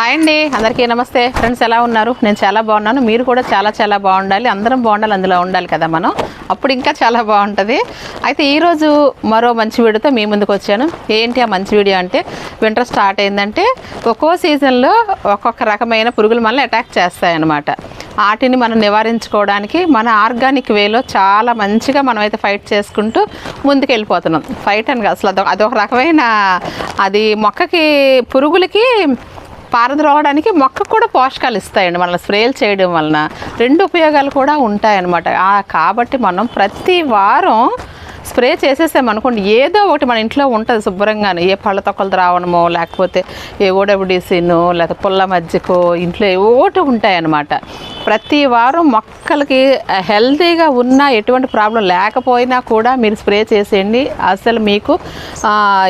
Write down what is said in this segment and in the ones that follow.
Hi అండి. అందరికీ నమస్తే. ఫ్రెండ్స్ ఎలా ఉన్నారు? నేను చాలా బాగున్నాను. మీరు కూడా చాలా చాలా బాగుండాలి. అందరం బాగుండాలి అందులో ఉండాలి కదా మనం. అప్పుడు ఇంకా చాలా బాగుంటుంది. అయితే ఈరోజు మరో మంచి వీడియోతో మీ ముందుకు వచ్చాను. ఏంటి ఆ మంచి వీడియో అంటే వింటర్ స్టార్ట్ అయిందంటే ఒక్కో సీజన్లో ఒక్కొక్క రకమైన పురుగులు మనల్ని అటాక్ చేస్తాయన్నమాట. వాటిని మనం నివారించుకోవడానికి మన ఆర్గానిక్ వేలో చాలా మంచిగా మనమైతే ఫైట్ చేసుకుంటూ ముందుకు వెళ్ళిపోతున్నాం ఫైట్ అని అసలు అదొక అదొక రకమైన అది మొక్కకి పురుగులకి పారద్రోవడానికి మొక్కకు కూడా పోషకాలు ఇస్తాయండి. మన స్ప్రేలు చేయడం వలన రెండు ఉపయోగాలు కూడా ఉంటాయన్నమాట. కాబట్టి మనం ప్రతి వారం స్ప్రే చేసేసామనుకోండి ఏదో ఒకటి మన ఇంట్లో ఉంటుంది శుభ్రంగానే. ఏ పళ్ళ తొక్కలు రావడమో లేకపోతే ఏ ఓడబిడిసినో లేకపోతే పుల్ల మజ్జికో ఇంట్లో ఏ ఒకటి ఉంటాయన్నమాట. ప్రతి వారం మొక్కలకి హెల్తీగా ఉన్న ఎటువంటి ప్రాబ్లం లేకపోయినా కూడా మీరు స్ప్రే చేసేయండి. అసలు మీకు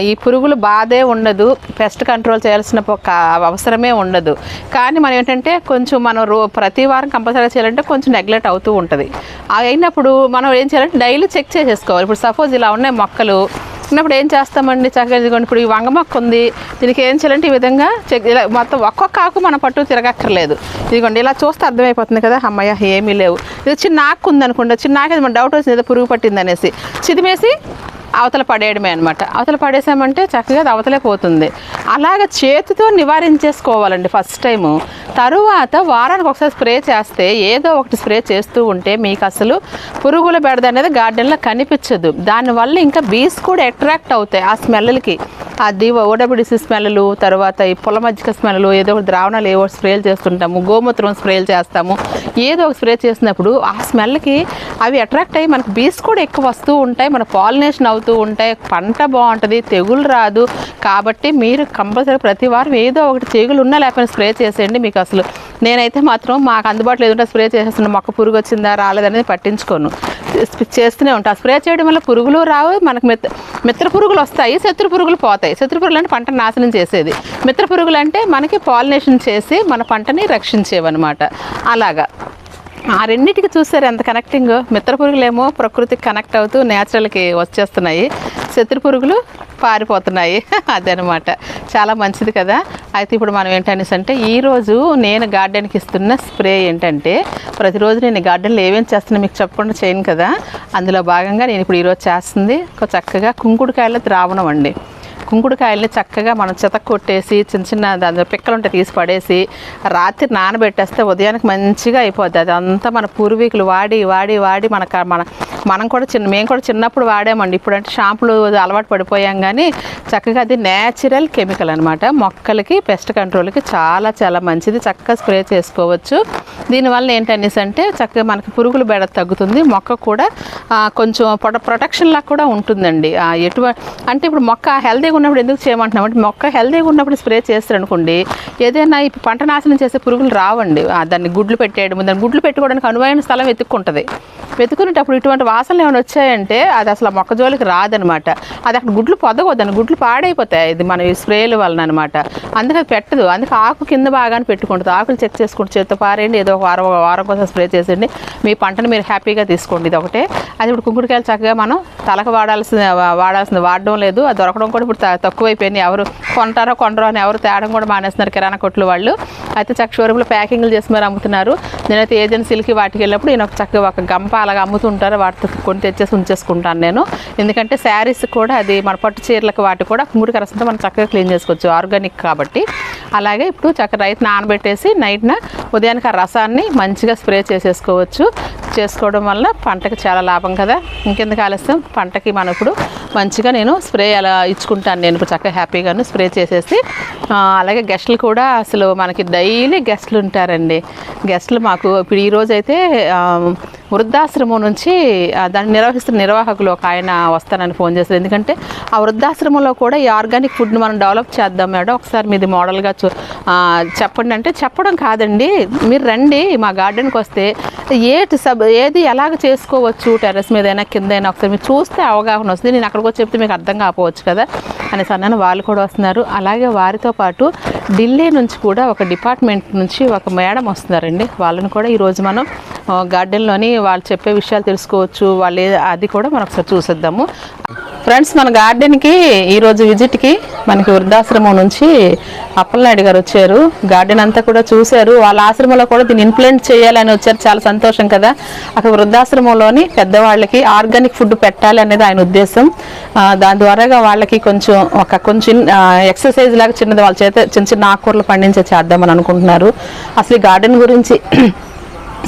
ఈ పురుగులు బాధే ఉండదు. పెస్ట్ కంట్రోల్ చేయాల్సిన ఒక అవసరమే ఉండదు. కానీ మనం ఏంటంటే కొంచెం మనం రో ప్రతి వారం కంపల్సరీగా చేయాలంటే కొంచెం నెగ్లెక్ట్ అవుతూ ఉంటుంది. అవి అయినప్పుడు మనం ఏం చేయాలంటే డైలీ చెక్ చేసేసుకోవాలి. ఇప్పుడు సపోజ్ ఇలా ఉన్నాయి మొక్కలు ఉన్నప్పుడు ఏం చేస్తామండి? చక్కగా ఇదిగోండి ఇప్పుడు ఈ వంగ మొక్క ఉంది. దీనికి ఏం చేయాలంటే ఈ విధంగా చెక్ ఇలా మొత్తం ఒక్కొక్క ఆకు మన పట్టు తిరగక్కర్లేదు. ఇదిగోండి ఇలా చూస్తే అర్థమైపోతుంది కదా అమ్మయ్య ఏమీ లేవు. ఇది చిన్న ఆకు ఉంది అనుకోండి చిన్న ఆకు మన డౌట్ వచ్చింది ఏదో పురుగు పట్టింది అనేసి చిదిమేసి అవతల పడేయడమే అనమాట అవతల పడేసామంటే చక్కగా అది అవతలే పోతుంది. అలాగ చేతితో నివారించేసుకోవాలండి ఫస్ట్ టైము. తరువాత వారానికి ఒకసారి స్ప్రే చేస్తే ఏదో ఒకటి స్ప్రే చేస్తూ ఉంటే మీకు అసలు పురుగుల బెడద అనేది గార్డెన్లో కనిపించదు. దానివల్ల ఇంకా బీస్ కూడా అట్రాక్ట్ అవుతాయి ఆ స్మెల్కి. ఆ దీవ ఓడబిడిసి స్మెల్లు తర్వాత ఈ పొల మజ్జిక స్మెల్లు ఏదో ఒక ద్రావణాలు ఏవో స్ప్రేలు చేస్తుంటాము గోమూత్రం స్ప్రేలు చేస్తాము. ఏదో ఒక స్ప్రే చేసినప్పుడు ఆ స్మెల్కి అవి అట్రాక్ట్ అయ్యి మనకు బీస్ కూడా ఎక్కువ వస్తూ ఉంటాయి మన పాలినేషన్ అవుతూ ఉంటాయి. పంట బాగుంటుంది తెగులు రాదు. కాబట్టి మీరు కంపల్సరీ ప్రతి వారం ఏదో ఒకటి తెగులు ఉన్నా లేకపోయినా స్ప్రే చేసేయండి. మీకు అసలు నేనైతే మాత్రం మాకు అందుబాటులో ఏదంటే స్ప్రే చేసేస్తున్న. మొక్క పురుగు వచ్చిందా రాలేదనేది పట్టించుకోను. చేస్తూనే ఉంటాను స్ప్రే చేయడం వల్ల పురుగులు రావు మనకు మిత్ర మిత్ర పురుగులు వస్తాయి శత్రు పురుగులు పోతాయి. శత్రు పురుగులు అంటే పంట నాశనం చేసేది. మిత్ర పురుగులు అంటే మనకి పాలినేషన్ చేసి మన పంటని రక్షించేవన్నమాట. అలాగా. ఆ రెండింటికి చూసారు ఎంత కనెక్టింగ్ మిత్ర పురుగులేమో ప్రకృతికి కనెక్ట్ అవుతూ నేచురల్కి వచ్చేస్తున్నాయి. శత్రు పురుగులు పారిపోతున్నాయి. అదనమాట చాలా మంచిది కదా. అయితే ఇప్పుడు మనం ఏంటనేసి అంటే ఈరోజు నేను గార్డెన్కి ఇస్తున్న స్ప్రే ఏంటంటే ప్రతిరోజు నేను గార్డెన్లో ఏమేమి చేస్తున్నా మీకు చెప్పకుండా చేయను కదా. అందులో భాగంగా నేను ఇప్పుడు ఈరోజు చేస్తుంది. ఒక చక్కగా కుంకుడుకాయల ద్రావణం అండి. కుంకుడుకాయల్ని చక్కగా మనం చితక్ కొట్టేసి చిన్న చిన్న దాని పిక్కలు ఉంటే తీసి పడేసి రాత్రి నానబెట్టేస్తే ఉదయానికి మంచిగా అయిపోద్ది. అదంతా మన పూర్వీకులు వాడి వాడి వాడి మన మన మనం కూడా చిన్న మేము కూడా చిన్నప్పుడు వాడామండి. ఇప్పుడంటే షాంపులు అలవాటు పడిపోయాం కానీ చక్కగా అది నేచురల్ కెమికల్ అనమాట మొక్కలకి పెస్ట్ కంట్రోల్కి చాలా చాలా మంచిది. చక్కగా స్ప్రే చేసుకోవచ్చు. దీనివల్ల ఏంటనేసి అంటే చక్కగా మనకి పురుగుల బెడ తగ్గుతుంది. మొక్క కూడా కొంచెం ప్రొట ప్రొటెక్షన్ లాగా కూడా ఉంటుందండి. ఎటువంటి అంటే ఇప్పుడు మొక్క హెల్దీగా ఉన్నప్పుడు ఎందుకు చేయమంటున్నాం అంటే మొక్క హెల్తీగా ఉన్నప్పుడు స్ప్రే చేస్తారనుకోండి ఏదైనా ఇప్పుడు పంట నాశనం చేసే పురుగులు రావండి. ఆ, దాన్ని గుడ్లు పెట్టేయడం దాన్ని గుడ్లు పెట్టుకోవడానికి అనువైన స్థలం వెతుక్కుంటుంది. వెతుకునేటప్పుడు ఇటువంటి వాసనలు ఏమైనా వచ్చాయంటే అది అసలు మొక్కజోలికి రాదనమాట. అది అక్కడ గుడ్లు పొదగొద్దని గుడ్లు పాడైపోతాయి. ఇది మన ఈ స్ప్రేల వలన అనమాట అందుకే పెట్టదు. అందుకే ఆకు కింద బాగానే పెట్టుకుంటుంది. ఆకులు చెక్ చేసుకుంటూ చేత్తో పారేయండి. ఏదో ఒక వారం వారం కోసం స్ప్రే చేసేయండి. మీ పంటను మీరు హ్యాపీగా తీసుకోండి. ఇది ఒకటే. అది ఇప్పుడు కుంకుడుకాయలు చక్కగా మనం తలకు వాడాల్సిన వాడాల్సింది వాడడం లేదు. అది దొరకడం కూడా ఇప్పుడు త- తక్కువైపోయింది ఎవరు కొంటారో కొండరో అని ఎవరు తేడం కూడా మానేస్తున్నారు కిరాణా కొట్లు వాళ్ళు. అయితే చక్క షోరూంలో ప్యాకింగ్లు చేసి మరి అమ్ముతున్నారు. నేనైతే ఏజెన్సీలకి వాటికి వెళ్ళినప్పుడు నేను ఒక చక్కగా ఒక గంప అలాగా అమ్ముతుంటారు. వాటితో కొని తెచ్చేసి ఉంచేసుకుంటాను నేను. ఎందుకంటే శారీస్ కూడా అది మన పట్టు చీరలకు వాటి కూడా కుంగుడి కరసంతో మనం చక్కగా క్లీన్ చేసుకోవచ్చు. ఆర్గానిక్ కాబట్టి. అలాగే ఇప్పుడు చక్కగా రైతు నానబెట్టేసి నైట్న ఉదయానికి ఆ రసాన్ని మంచిగా స్ప్రే చేసేసుకోవచ్చు. చేసుకోవడం వల్ల పంటకి చాలా లాభం కదా. ఇంకెందుకు ఆలస్యం? పంటకి మనం ఇప్పుడు మంచిగా నేను స్ప్రే అలా ఇచ్చుకుంటాను నేను. ఇప్పుడు చక్కగా హ్యాపీగాను స్ప్రే చేసేసి అలాగే గెస్టులు కూడా అసలు మనకి డైలీ గెస్ట్లు ఉంటారండి. గెస్ట్లు మాకు ఇప్పుడు ఈరోజు అయితే వృద్ధాశ్రమం నుంచి దాన్ని నిర్వహిస్తున్న నిర్వాహకులు ఒక ఆయన వస్తానని ఫోన్ చేశారు. ఎందుకంటే ఆ వృద్ధాశ్రమంలో కూడా ఈ ఆర్గానిక్ ఫుడ్ని మనం డెవలప్ చేద్దాం మేడం. ఒకసారి మీది మోడల్గా చూ చెప్పండి అంటే చెప్పడం కాదండి. మీరు రండి మా గార్డెన్కి వస్తే ఏ సబ్ ఏది ఎలాగ చేసుకోవచ్చు టెర్రస్ మీద అయినా కింద అయినా ఒకసారి మీరు చూస్తే అవగాహన వస్తుంది. నేను అక్కడికి వచ్చి చెప్తే మీకు అర్థం కాకపోవచ్చు కదా అనేసి అన్నాను. వాళ్ళు కూడా వస్తున్నారు. అలాగే వారితో పాటు ఢిల్లీ నుంచి కూడా ఒక డిపార్ట్మెంట్ నుంచి ఒక మేడం వస్తున్నారండి. వాళ్ళని కూడా ఈరోజు మనం గార్డెన్లోని వాళ్ళు చెప్పే విషయాలు తెలుసుకోవచ్చు. వాళ్ళు అది కూడా మనం ఒకసారి చూసేద్దాము. ఫ్రెండ్స్ మన గార్డెన్కి ఈరోజు విజిట్కి మనకి వృద్ధాశ్రమం నుంచి అప్పలనాయుడు గారు వచ్చారు. గార్డెన్ అంతా కూడా చూశారు. వాళ్ళ ఆశ్రమంలో కూడా దీన్ని ఇంప్లిమెంట్ చేయాలని వచ్చారు. చాలా సంతోషం కదా. అక్కడ వృద్ధాశ్రమంలోని పెద్దవాళ్ళకి ఆర్గానిక్ ఫుడ్ పెట్టాలి అనేది ఆయన ఉద్దేశం. దాని ద్వారాగా వాళ్ళకి కొంచెం ఒక కొంచెం ఎక్సర్సైజ్ లాగా చిన్నది వాళ్ళ చేత చిన్న చిన్న ఆకుకూరలు పండించే చేద్దామని అనుకుంటున్నారు. అసలు ఈ గార్డెన్ గురించి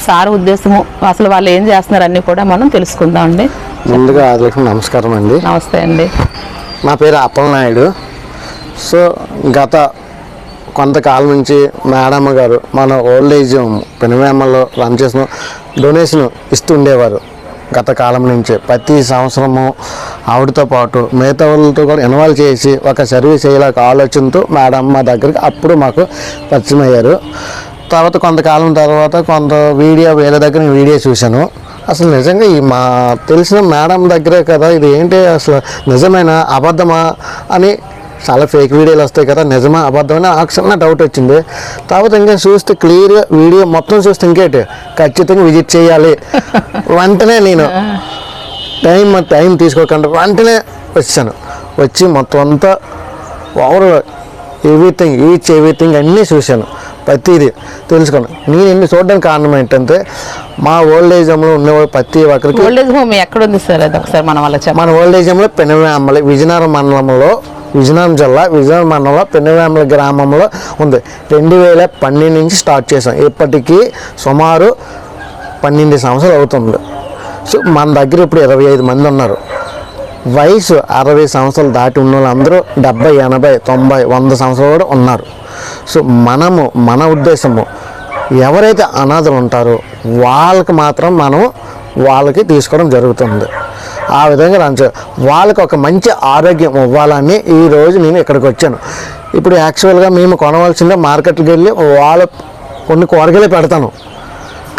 సార్ ఉద్దేశము అసలు వాళ్ళు ఏం చేస్తున్నారు అన్నీ కూడా మనం తెలుసుకుందాం అండి. ముందుగా ఆదిలక్ష్మి నమస్కారం అండి. నమస్తే అండి. నా పేరు అప్పలనాయుడు సో గత కొంతకాలం నుంచి మేడమ్మ గారు మన ఓల్డ్ ఏజ్ హోమ్ పెనువేమల్లో రన్ చేసిన డొనేషన్ ఇస్తుండేవారు. గత కాలం నుంచే ప్రతి సంవత్సరము ఆవిడతో పాటు మిగతా వాళ్ళతో కూడా ఇన్వాల్వ్ చేసి ఒక సర్వీస్ అయ్యేలాగా ఆలోచనతో మేడం మా దగ్గరికి అప్పుడు మాకు పరిచయం అయ్యారు. తర్వాత కొంతకాలం తర్వాత కొంత వీడియో వేరే దగ్గర వీడియో చూశాను. అసలు నిజంగా ఈ మా తెలిసిన మేడం దగ్గరే కదా ఇది ఏంటి అసలు నిజమైన అబద్ధమా అని చాలా ఫేక్ వీడియోలు వస్తాయి కదా నిజమా అబద్ధమని ఆ చిన్న డౌట్ వచ్చింది. తర్వాత ఇంకా చూస్తే క్లియర్గా వీడియో మొత్తం చూస్తే ఇంకేటి? ఖచ్చితంగా విజిట్ చేయాలి. వెంటనే నేను టైం టైం తీసుకోకుండా వెంటనే వచ్చాను. వచ్చి మొత్తం అంతా ఓవర్ ఎవ్రీథింగ్ ఈచ్ ఎవ్రీథింగ్ అన్నీ చూశాను. ప్రతిదీ తెలుసుకోండి. నేను ఎన్ని చూడడానికి కారణం ఏంటంటే మా ఓల్డ్ ఏజ్ హోమ్లో ఉన్నవాళ్ళు ప్రతి ఒక్కరికి ఓల్డేజ్ హోమ్ ఎక్కడుంది సార్? అది ఒకసారి మనం చెప్పాలి మన ఓల్డ్ ఏజ్ హోమ్లో పెనువేంబలి విజయనగరం మండలంలో విజయనగరం జిల్లా విజయనగరం మండలంలో పెనువేంబలి గ్రామంలో ఉంది. రెండు వేల పన్నెండు నుంచి స్టార్ట్ చేసాం ఇప్పటికీ సుమారు పన్నెండు సంవత్సరాలు అవుతుంది. సో మన దగ్గర ఇప్పుడు ఇరవై ఐదు మంది ఉన్నారు. వయసు అరవై సంవత్సరాలు దాటి ఉన్న వాళ్ళందరూ డెబ్బై ఎనభై తొంభై వంద సంవత్సరాలు కూడా ఉన్నారు. సో మనము మన ఉద్దేశము ఎవరైతే అనాథలు ఉంటారో వాళ్ళకి మాత్రం మనం వాళ్ళకి తీసుకోవడం జరుగుతుంది. ఆ విధంగా రంచ వాళ్ళకి ఒక మంచి ఆరోగ్యం ఇవ్వాలని ఈరోజు నేను ఇక్కడికి వచ్చాను. ఇప్పుడు యాక్చువల్గా మేము కొనవలసిందే మార్కెట్కి వెళ్ళి వాళ్ళ కొన్ని కూరగాయలు పెడతాను.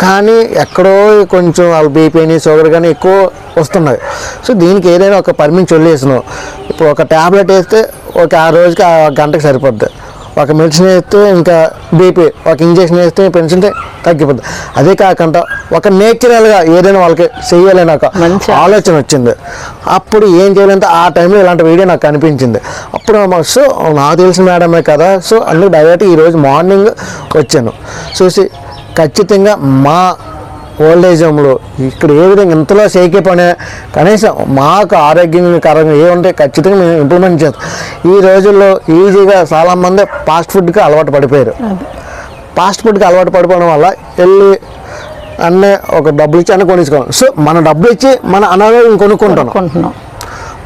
కానీ ఎక్కడో కొంచెం వాళ్ళు బీపీ అని షుగర్ కానీ ఎక్కువ వస్తున్నాయి. సో దీనికి ఏదైనా ఒక పర్మిషన్ చొల్లేసినావు ఇప్పుడు ఒక ట్యాబ్లెట్ వేస్తే ఒక ఆ రోజుకి ఆ గంటకి సరిపోద్ది. ఒక మెడిసిన్ వేస్తే ఇంకా బీపీ ఒక ఇంజెక్షన్ వేస్తే పెన్షన్ తగ్గిపోద్ది. అదే కాకుండా ఒక నేచురల్గా ఏదైనా వాళ్ళకి చెయ్యాలని ఒక మంచి ఆలోచన వచ్చింది. అప్పుడు ఏం చేయాలంటే ఆ టైంలో ఇలాంటి వీడియో నాకు కనిపించింది అప్పుడు సో నాకు తెలిసిన మేడమే కదా సో అందుకు డైరెక్ట్ ఈరోజు మార్నింగ్ వచ్చాను. చూసి ఖచ్చితంగా మా ఓల్డ్ ఏజ్ హోమ్లో ఇక్కడ ఏ విధంగా ఇంతలో షేకే పనే కనీసం మాకు ఆరోగ్యకరంగా ఏ ఉంటే ఖచ్చితంగా మేము ఇంప్లిమెంట్ చేస్తాం. ఈ రోజుల్లో ఈజీగా చాలామంది ఫాస్ట్ ఫుడ్కి అలవాటు పడిపోయారు. ఫాస్ట్ ఫుడ్కి అలవాటు పడిపోవడం వల్ల వెళ్ళి అన్నీ ఒక డబ్బులు ఇచ్చి అన్నీ కొనుక్కోవాలి సో మన డబ్బులు ఇచ్చి మన అనారోగ్యం కొనుక్కుంటాం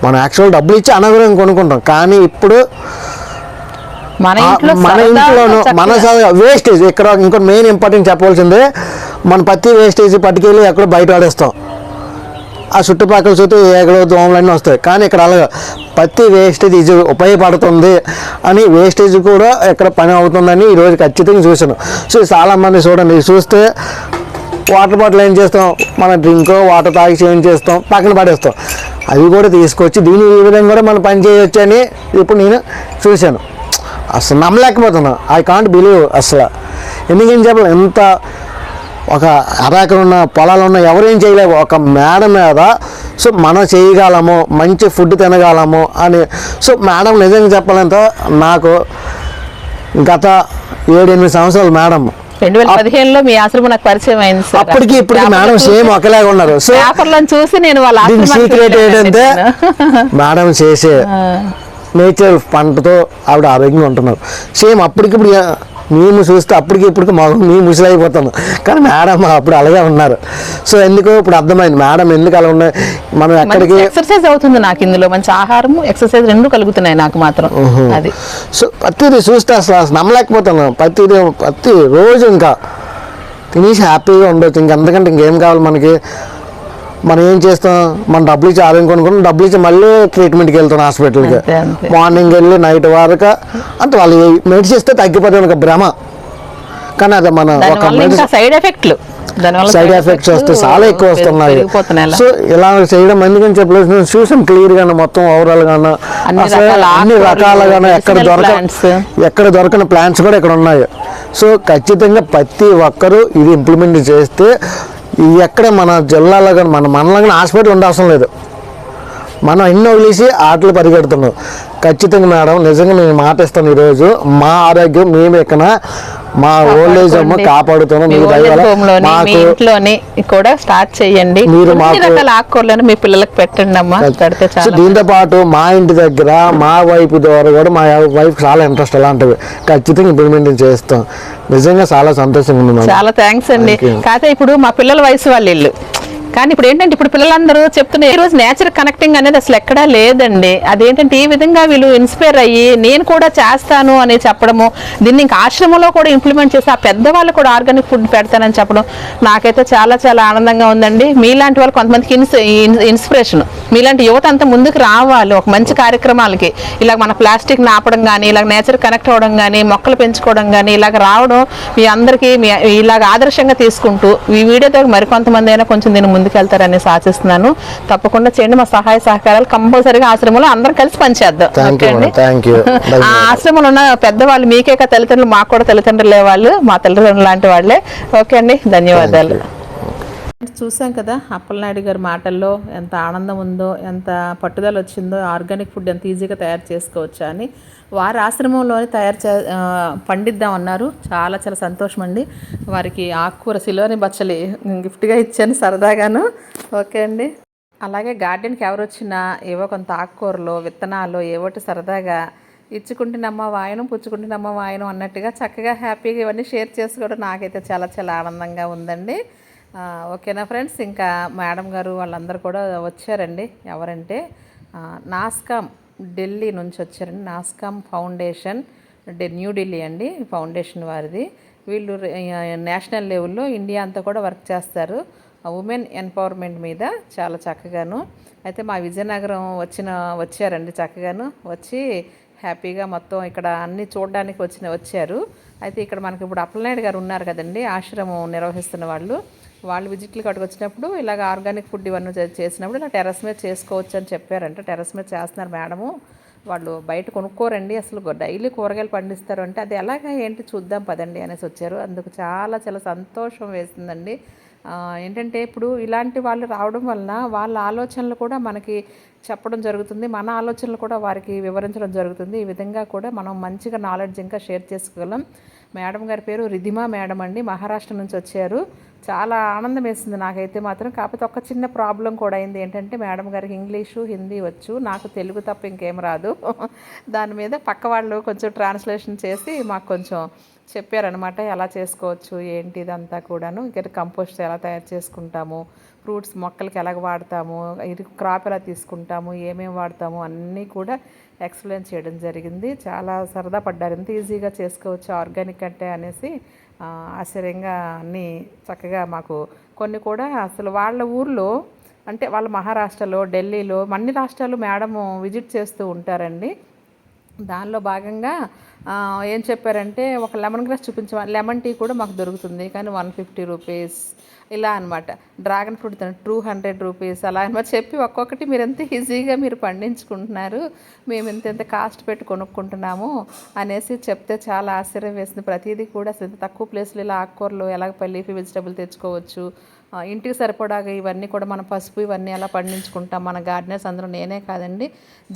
మనం యాక్చువల్ డబ్బులు ఇచ్చి అనారోగ్యం కొనుక్కుంటాం కానీ ఇప్పుడు మన ఇంట్లో మన ఇంట్లోనూ మన వేస్టేజ్ ఇక్కడ ఇంకో మెయిన్ ఇంపార్టెంట్ చెప్పవలసిందే మన పత్తి వేస్టేజ్ పట్టుకెళ్ళి ఎక్కడో బయట ఆడేస్తాం. ఆ చుట్టుపక్కల చుట్టూ ఏగలు దోమలన్నీ వస్తాయి. కానీ ఇక్కడ అలాగా పత్తి వేస్టేజ్ ఇది ఉపయోగపడుతుంది అని వేస్టేజ్ కూడా ఎక్కడ పని అవుతుందని ఈరోజు ఖచ్చితంగా చూశాను. సో చాలామంది చూడండి చూస్తే వాటర్ బాటిల్ ఏం చేస్తాం? మన డ్రింక్ వాటర్ తాగి చేంజ్ చేస్తాం? పక్కన పడేస్తాం. అవి కూడా తీసుకొచ్చి దీని ఈ విధంగా కూడా మనం పని చేయొచ్చు అని ఇప్పుడు నేను చూశాను. అసలు నమ్మలేకపోతున్నా. ఐ కాంట్ బిలీవ్ అసలు. ఎందుకని చెప్పాలి? ఎంత ఒక అరాకలు ఉన్న పొలాలు ఉన్న ఎవరేం చేయలేవు. ఒక మేడ మీద సో మనం చేయగలము మంచి ఫుడ్ తినగలము అని. సో మేడం నిజంగా చెప్పాలంటే నాకు గత ఏడెనిమిది సంవత్సరాలు మేడం. రెండు వేల పదిహేనులో మీ ఆశ్రమం నాకు పరిచయం అయింది సార్. అప్పటికి ఇప్పటికి మేడం సేమ్ ఒకలాగా ఉన్నారు. సో చూసి నేను వాళ్ళ సీక్రెట్ ఏంటంటే. మేడం చేసే నేచర్ పంటతో ఆవిడ ఆరోగ్యంగా ఉంటున్నారు. సేమ్ అప్పటికిప్పుడు మేము చూస్తే అప్పటికి ఇప్పటికి మాకు మేము ముసలైపోతాము. కానీ మేడం అప్పుడు అలాగే ఉన్నారు. సో ఎందుకు ఇప్పుడు అర్థమైంది. మేడం ఎందుకు అలా ఉన్నాయి మనం ఎక్కడికి ఎక్సర్సైజ్ అవుతుంది నాకు ఇందులో. మంచి ఆహారం ఎక్సర్సైజ్ రెండు కలుగుతున్నాయి నాకు మాత్రం. అది. సో ప్రతిదీ చూస్తే అసలు నమ్మలేకపోతున్నాం. ప్రతిదీ ప్రతి రోజు ఇంకా తినేసి హ్యాపీగా ఉండొచ్చు. ఇంక అంతకంటే ఇంకేం కావాలి మనకి? మనం ఏం చేస్తాం? మనం డబ్బులు ఇచ్చి ఆరోగ్యం కొనుక్కుంటాం. డబ్బులు ఇచ్చి మళ్ళీ ట్రీట్మెంట్కి వెళ్తాం హాస్పిటల్కి. మార్నింగ్ వెళ్ళి నైట్ వరకు అంటే వాళ్ళు మెడిసిన్ ఇస్తే తగ్గిపోతుంది భ్రమ. కానీ అది మన ఒక సైడ్ ఎఫెక్ట్లు సైడ్ ఎఫెక్ట్స్ వస్తే చాలా ఎక్కువ వస్తున్నాయి. సో ఇలా చేయడం ఎందుకని చెప్పలేదు నేను చూసాం క్లియర్ గాను మొత్తం ఓవరాల్ గాను. అన్ని అసలు రకాల అన్ని ఆకుకూరలు, రకాలుగాను ఎక్కడ దొరక. ఎక్కడ దొరకని ప్లాంట్స్ కూడా ఇక్కడ ఉన్నాయి. సో ఖచ్చితంగా ప్రతి ఒక్కరూ ఇది ఇంప్లిమెంట్ చేస్తే ఎక్కడ మన జిల్లాలో కానీ మన మనలో కానీ హాస్పిటల్ ఉండవసరం లేదు. మనం ఎన్నో వదిలేసి ఆటలు పరిగెడుతున్నాం. ఖచ్చితంగా మేడం నిజంగా నేను మాట ఇస్తాను ఈరోజు. మా ఆరోగ్యం మేము ఇక్కడ మా ఓల్డ్ ఏజ్ అమ్మ కాపాడుతున్నాం మీ ఇంట్లోని కూడా స్టార్ట్ చేయండి. మీరు రకాల ఆకుకూరలను మీ పిల్లలకు పెట్టండి అమ్మా. దీంతో పాటు మా ఇంటి దగ్గర మా వైఫ్ ద్వారా కూడా మా వైఫ్ చాలా ఇంట్రెస్ట్ అలాంటివి. ఖచ్చితంగా ఇంప్లిమెంట్ చేస్తాం నిజంగా చాలా సంతోషంగా ఉంది చాలా థ్యాంక్స్ అండి. కాకపోతే ఇప్పుడు మా పిల్లల వయసు వాళ్ళ ఇల్లు. కానీ ఇప్పుడు ఏంటంటే ఇప్పుడు పిల్లలందరూ చెప్తున్నారు ఈరోజు నేచర్ కనెక్టింగ్ అనేది అసలు ఎక్కడా లేదండి. అదేంటంటే ఈ విధంగా వీళ్ళు ఇన్స్పైర్ అయ్యి నేను కూడా చేస్తాను అని చెప్పడము దీన్ని ఇంకా ఆశ్రమంలో కూడా ఇంప్లిమెంట్ చేసి ఆ పెద్దవాళ్ళు కూడా ఆర్గానిక్ ఫుడ్ పెడతానని చెప్పడం నాకైతే చాలా చాలా ఆనందంగా ఉందండి. మీలాంటి వాళ్ళు కొంతమందికి ఇన్స్ ఇన్స్పిరేషన్ మీలాంటి యువత అంతా ముందుకు రావాలి ఒక మంచి కార్యక్రమాలకి. ఇలా మన ప్లాస్టిక్ నాపడం కానీ ఇలా నేచర్ కనెక్ట్ అవ్వడం కానీ మొక్కలు పెంచుకోవడం కానీ ఇలాగ రావడం మీ అందరికీ మీ ఇలాగ ఆదర్శంగా తీసుకుంటూ ఈ వీడియోతో మరికొంతమంది అయినా కొంచెం దీన్ని ముందుకెళ్తారనేసి ఆశిస్తున్నాను. తప్పకుండా చేయండి. మా సహాయ సహకారాలు కంపల్సరీగా ఆశ్రమంలో అందరం కలిసి పనిచేద్దాం. ఆ ఆశ్రమంలో ఉన్న పెద్దవాళ్ళు మీకే తల్లిదండ్రులు మాకు కూడా తల్లిదండ్రులే వాళ్ళు మా తల్లిదండ్రులు లాంటి వాళ్ళే. ఓకే అండి. ధన్యవాదాలు. చూసాం కదా అప్పలనాయుడు గారి మాటల్లో ఎంత ఆనందం ఉందో ఎంత పట్టుదల వచ్చిందో ఆర్గానిక్ ఫుడ్ ఎంత ఈజీగా తయారు చేసుకోవచ్చా అని. వారి ఆశ్రమంలోనే తయారు చే పండిద్దాం అన్నారు. చాలా చాలా సంతోషం అండి వారికి ఆకుకూర సిలోని బచ్చలి గిఫ్ట్గా ఇచ్చాను సరదాగాను. ఓకే అండి. అలాగే గార్డెన్కి ఎవరు వచ్చినా ఏవో కొంత ఆకుకూరలు విత్తనాలు ఏవోటి సరదాగా ఇచ్చుకుంటున్నమ్మ వాయనం పుచ్చుకుంటున్నమ్మ వాయనం అన్నట్టుగా చక్కగా హ్యాపీగా ఇవన్నీ షేర్ చేసుకోవడం నాకైతే చాలా చాలా ఆనందంగా ఉందండి. ఓకేనా ఫ్రెండ్స్? ఇంకా మేడం గారు వాళ్ళందరూ కూడా వచ్చారండి. ఎవరంటే నాస్కామ్. ఢిల్లీ నుంచి వచ్చారండి నాస్కామ్ ఫౌండేషన్ న్యూఢిల్లీ అండి ఫౌండేషన్ వారిది. వీళ్ళు నేషనల్ లెవెల్లో ఇండియా అంతా కూడా వర్క్ చేస్తారు. ఉమెన్ ఎంపవర్మెంట్ మీద చాలా చక్కగాను. అయితే మా విజయనగరం వచ్చిన వచ్చారండి చక్కగాను. వచ్చి హ్యాపీగా మొత్తం ఇక్కడ అన్ని చూడడానికి వచ్చిన వచ్చారు. అయితే ఇక్కడ మనకి ఇప్పుడు అప్పలనాయుడు గారు ఉన్నారు కదండి ఆశ్రమం నిర్వహిస్తున్న వాళ్ళు. వాళ్ళు విజిట్లు కట్టుకు వచ్చినప్పుడు ఇలాగ ఆర్గానిక్ ఫుడ్ ఇవన్నీ చేసినప్పుడు ఇలా టెర్రస్ మీద చేసుకోవచ్చు అని చెప్పారంట. టెర్రస్ మీద చేస్తున్నారు మేడము. వాళ్ళు బయట కొనుక్కోరండి. అసలు డైలీ కూరగాయలు పండిస్తారు అంటే అది ఎలాగా ఏంటి చూద్దాం పదండి అనేసి వచ్చారు. అందుకు చాలా చాలా సంతోషం వేసిందండి. ఏంటంటే ఇప్పుడు ఇలాంటి వాళ్ళు రావడం వలన వాళ్ళ ఆలోచనలు కూడా మనకి చెప్పడం జరుగుతుంది. మన ఆలోచనలు కూడా వారికి వివరించడం జరుగుతుంది. ఈ విధంగా కూడా మనం మంచిగా నాలెడ్జ్ ఇంకా షేర్ చేసుకోగలం. మేడం గారి పేరు రిధిమా మేడం అండి. మహారాష్ట్ర నుంచి వచ్చారు. చాలా ఆనందం వేసింది నాకైతే మాత్రం. కాకపోతే ఒక చిన్న ప్రాబ్లం కూడా అయింది. ఏంటంటే మేడం గారికి ఇంగ్లీషు హిందీ వచ్చు. నాకు తెలుగు తప్ప ఇంకేం రాదు. దాని మీద పక్క వాళ్ళు కొంచెం ట్రాన్స్లేషన్ చేసి మాకు కొంచెం చెప్పారనమాట ఎలా చేసుకోవచ్చు ఏంటి ఇదంతా కూడాను. ఇంకా కంపోస్ట్ ఎలా తయారు చేసుకుంటాము. ఫ్రూట్స్ మొక్కలకి ఎలాగ వాడతాము ఇది క్రాప్ ఎలా తీసుకుంటాము ఏమేమి వాడతాము అన్నీ కూడా ఎక్స్ప్లెయిన్ చేయడం జరిగింది. చాలా సరదా పడ్డారు. ఎంత ఈజీగా చేసుకోవచ్చు ఆర్గానిక్ అంటే అనేసి ఆశ్చర్యంగా అన్నీ చక్కగా మాకు కొన్ని కూడా అసలు వాళ్ళ ఊర్లో అంటే వాళ్ళ మహారాష్ట్రలో ఢిల్లీలో అన్ని రాష్ట్రాలు మేడము విజిట్ చేస్తూ ఉంటారండి. దానిలో భాగంగా ఏం చెప్పారంటే ఒక లెమన్ గ్రాస్ చూపించ లెమన్ టీ కూడా మాకు దొరుకుతుంది కానీ వన్ ఫిఫ్టీ రూపీస్ ఇలా అనమాట dragon fruit two hundred rupees అలా అనమాట చెప్పి ఒక్కొక్కటి మీరు ఎంత ఈజీగా మీరు పండించుకుంటున్నారు మేము ఇంత ఎంత కాస్ట్ పెట్టి కొనుక్కుంటున్నాము అనేసి చెప్తే చాలా ఆశ్చర్యం వేసింది. ప్రతిదీ కూడా అసలు ఇంత తక్కువ ప్లేస్లో ఇలా ఆకుకూరలు ఎలాగ లీఫీ వెజిటబుల్ తెచ్చుకోవచ్చు. ఇంటికి సరిపడాగా ఇవన్నీ కూడా మన పసుపు ఇవన్నీ ఎలా పండించుకుంటాం. మన గార్డెనర్స్ అందరూ నేనే కాదండి.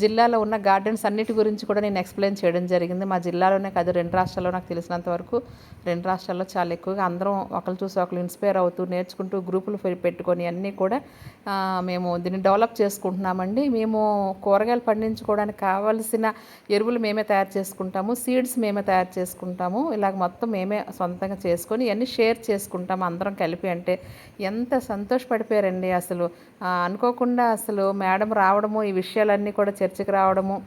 జిల్లాలో ఉన్న గార్డెన్స్ అన్నిటి గురించి కూడా నేను ఎక్స్ప్లెయిన్ చేయడం జరిగింది. మా జిల్లా జిల్లాలోనే కాదు రెండు రాష్ట్రాల్లో నాకు తెలిసినంత వరకు రెండు రాష్ట్రాల్లో చాలా ఎక్కువగా అందరం ఒకరు చూసి ఒకరు ఇన్స్పైర్ అవుతూ నేర్చుకుంటూ గ్రూపులు పెట్టుకొని అన్నీ కూడా మేము దీన్ని డెవలప్ చేసుకుంటున్నామండి. మేము కూరగాయలు పండించుకోవడానికి కావాల్సిన ఎరువులు మేమే తయారు చేసుకుంటాము సీడ్స్ మేమే తయారు చేసుకుంటాము. ఇలాగ మొత్తం మేమే సొంతంగా చేసుకొని ఇవన్నీ షేర్ చేసుకుంటాము అందరం కలిపి. అంటే ఎంత సంతోషపడిపోయారండి అసలు. అనుకోకుండా అసలు మేడం రావడము ఈ విషయాలన్నీ కూడా చర్చకు రావడము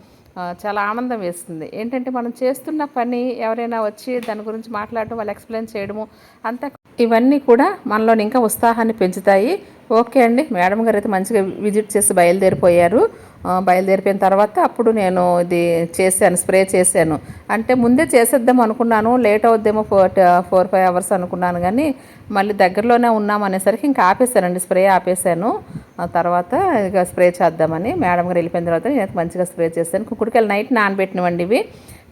చాలా ఆనందం వేస్తుంది. ఏంటంటే మనం చేస్తున్న పని ఎవరైనా వచ్చి దాని గురించి మాట్లాడడం వాళ్ళు ఎక్స్ప్లెయిన్ చేయడము అంతా ఇవన్నీ కూడా మనలో ఇంకా ఉత్సాహాన్ని పెంచుతాయి. ఓకే అండి మేడం గారు అయితే మంచిగా విజిట్ చేసి బయలుదేరిపోయారు. బయలుదేరిపోయిన తర్వాత అప్పుడు నేను ఇది చేశాను స్ప్రే చేశాను. అంటే ముందే చేసేద్దాం అనుకున్నాను లేట్ అవుద్దేమో ఫోర్ ఫోర్ ఫైవ్ అవర్స్ అనుకున్నాను కానీ మళ్ళీ దగ్గరలోనే ఉన్నాం అనేసరికి ఇంకా ఆపేశానండి స్ప్రే ఆపేశాను. తర్వాత ఇక స్ప్రే చేద్దామని మేడం గారు వెళ్ళిపోయిన తర్వాత నేను మంచిగా స్ప్రే చేశాను. కుక్కుడికాయలు నైట్ నానబెట్టినవండి ఇవి.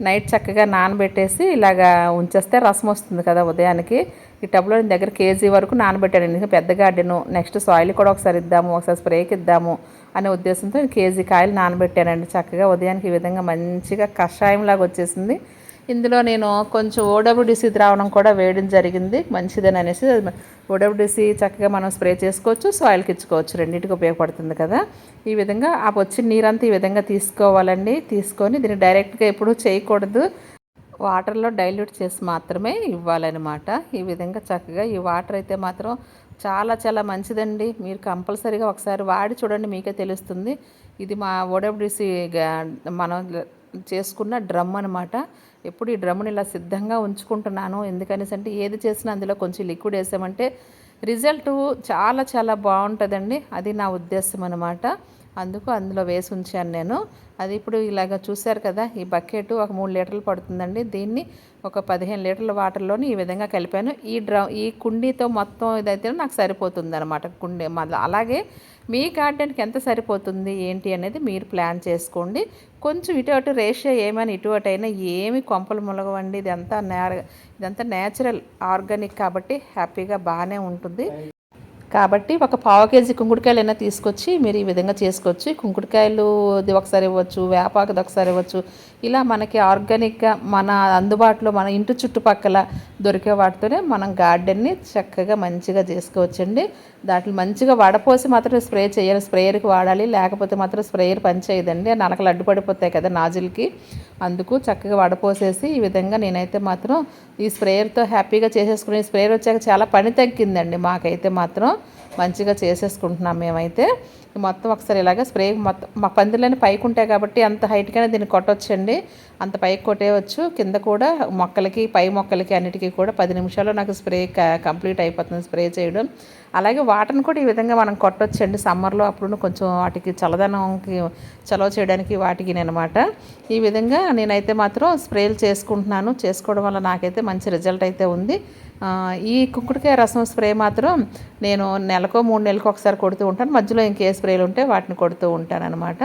నైట్ చక్కగా నానబెట్టేసి ఇలాగా ఉంచేస్తే రసం వస్తుంది కదా ఉదయానికి. ఈ టబ్లో నేను దగ్గర కేజీ వరకు నానబెట్టాను. పెద్ద గార్డెను. నెక్స్ట్ సాయిల్ కూడా ఒకసారి ఇద్దాము ఒకసారి స్ప్రేకి ఇద్దాము అనే ఉద్దేశంతో నేను కేజీ కాయలు నానబెట్టానండి. చక్కగా ఉదయానికి ఈ విధంగా మంచిగా కషాయం లాగా వచ్చేసింది. ఇందులో నేను కొంచెం ఓడబ్ల్యూడిసి ద్రావణం కూడా వేయడం జరిగింది. మంచిదని అనేసి ఓడబ్ల్యూడిసి చక్కగా మనం స్ప్రే చేసుకోవచ్చు సాయిల్కి ఇచ్చుకోవచ్చు రెండింటికి ఉపయోగపడుతుంది కదా. ఈ విధంగా ఆ వచ్చిన నీరంతా ఈ విధంగా తీసుకోవాలండి. తీసుకొని దీన్ని డైరెక్ట్గా ఎప్పుడూ చేయకూడదు. వాటర్లో డైల్యూట్ చేసి మాత్రమే ఇవ్వాలన్నమాట. ఈ విధంగా చక్కగా ఈ వాటర్ అయితే మాత్రం చాలా చాలా మంచిదండి. మీరు కంపల్సరీగా ఒకసారి వాడి చూడండి మీకే తెలుస్తుంది. ఇది మా ఓడబ్ల్యూసి మనం చేసుకున్న డ్రమ్ అనమాట ఎప్పుడు ఈ డ్రమ్ని ఇలా సిద్ధంగా ఉంచుకుంటున్నాను. ఎందుకనేసి అంటే ఏది చేసినా అందులో కొంచెం లిక్విడ్ వేసామంటే రిజల్ట్ చాలా చాలా బాగుంటుందండి. అది నా ఉద్దేశం అనమాట అందుకు అందులో వేసి ఉంచాను నేను. అది ఇప్పుడు ఇలాగ చూశారు కదా ఈ బకెట్ ఒక మూడు లీటర్లు పడుతుందండి. దీన్ని ఒక పదిహేను లీటర్ల వాటర్లోని ఈ విధంగా కలిపాను. ఈ డ్ర ఈ కుండీతో మొత్తం ఇదైతే నాకు సరిపోతుంది అనమాట కుండీ. మళ్ళీ అలాగే మీ గార్డెన్కి ఎంత సరిపోతుంది ఏంటి అనేది మీరు ప్లాన్ చేసుకోండి. కొంచెం ఇటు అటు రేషియో ఏమైనా ఇటు అటు అయినా ఏమి కొంపలు ములగవండి. ఇదంతా నేర ఇదంతా నేచురల్ ఆర్గానిక్ కాబట్టి హ్యాపీగా బాగానే ఉంటుంది. కాబట్టి ఒక పావు కేజీ కుంకుడుకాయలు అయినా తీసుకొచ్చి మీరు ఈ విధంగా చేసుకోవచ్చు. కుంకుడుకాయలు ఒకసారి ఇవ్వచ్చు వేపాకుది ఒకసారి ఇవ్వచ్చు. ఇలా మనకి ఆర్గానిక్గా మన అందుబాటులో మన ఇంటి చుట్టుపక్కల దొరికే వాటితోనే మనం గార్డెన్ని చక్కగా మంచిగా చేసుకోవచ్చండి. దాంట్లో మంచిగా వడపోసి మాత్రం స్ప్రే చేయాలి స్ప్రేయర్కి వాడాలి లేకపోతే మాత్రం స్ప్రేయర్ పనిచేయదండి. నలకలు అడ్డుపడిపోతాయి కదా నాజిల్కి. అందుకు చక్కగా వడపోసేసి ఈ విధంగా నేనైతే మాత్రం ఈ స్ప్రేయర్తో హ్యాపీగా చేసేసుకుని ఈ స్ప్రేయర్ వచ్చాక చాలా పని తగ్గిందండి. మాకైతే మాత్రం మంచిగా చేసేసుకుంటున్నాం మేమైతే. మొత్తం ఒకసారి ఇలాగ స్ప్రే మొత్తం మా పందిళ్ళని పైకి ఉంటాయి కాబట్టి అంత హైట్గానే దీన్ని కొట్టవచ్చండి అంత పైకి కొట్టేయచ్చు. కింద కూడా మొక్కలకి పై మొక్కలకి అన్నిటికీ కూడా పది నిమిషాల్లో నాకు స్ప్రే కంప్లీట్ అయిపోతుంది స్ప్రే చేయడం. అలాగే వాటర్ని కూడా ఈ విధంగా మనం కొట్టొచ్చండి. సమ్మర్లో అప్పుడు కొంచెం వాటికి చల్లదనంకి చలవ చేయడానికి వాటికి అనమాట ఈ విధంగా నేనైతే మాత్రం స్ప్రేలు చేసుకుంటున్నాను. చేసుకోవడం వల్ల నాకైతే మంచి రిజల్ట్ అయితే ఉంది. ఈ కుంకుడుకాయ రసం స్ప్రే మాత్రం నేను నెలకో మూడు నెలలకు ఒకసారి కొడుతూ ఉంటాను. మధ్యలో ఇంకేసి స్ప్రేలు ఉంటే వాటిని కొడుతూ ఉంటాను అనమాట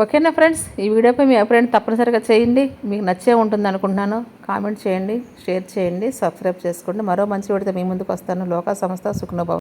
ఓకేనా ఫ్రెండ్స్ ఈ వీడియోపై మీ అభిప్రాయం తప్పనిసరిగా చేయండి. మీకు నచ్చే ఉంటుంది అనుకుంటున్నాను. కామెంట్ చేయండి షేర్ చేయండి సబ్స్క్రైబ్ చేసుకోండి. మరో మంచి వీడితో మీ ముందుకు వస్తాను. లోకా సంస్థ సుఖనుభవం.